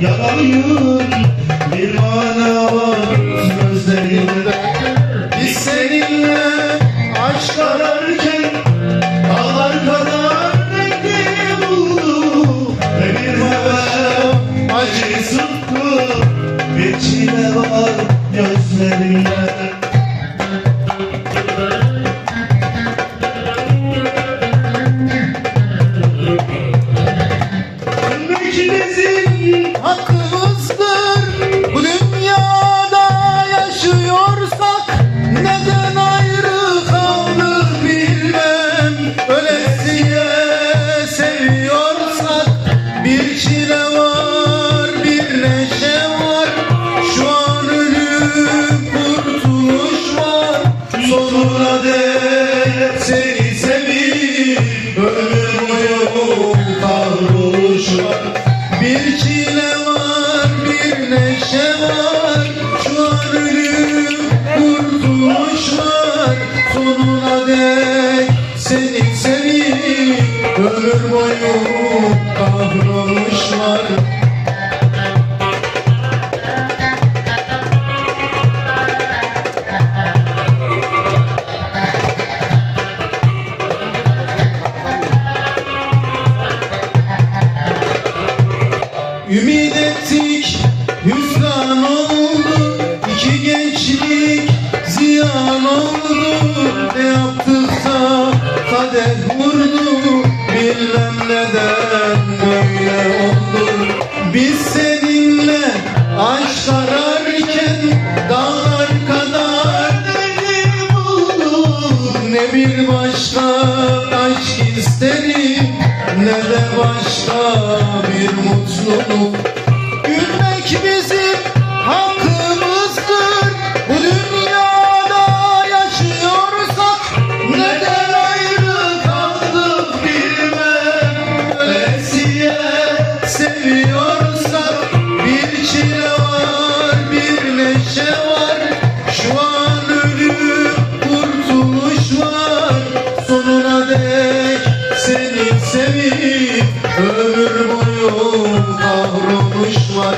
Yaralıyım bir mana var gözlerinde Biz seninle aşk ararken Dağlar kadar renkli buldu Ve bir hemen acı sıktı Bir çile var gözlerinde İkimizin hakkımızdır Bu dünyada yaşıyorsak Neden ayrı kaldık bilmem Ölesiye seviyorsak Bir çile var bir neşe var. Şu an ölüm kurtuluş var. Sonuna dek seni sevip Ömür Bir çile var bir neşe var. Şu kurtuluş var. Sonuna dek seni sevip Ömür boyu kahroluş var Ümit ettik hüsran oldu. İki gençlik ziyan oldu. Ne yaptıksa kader vurdu. Bilmem neden böyle oldu. Biz seninle aşk ararken Dağlar kadar deli bulduk Ne bir başka aşk isterim Ne de başka bir mutluluk. Gülmek bizim hakkımızdır seni sevip Ömür boyu kahrolmuş var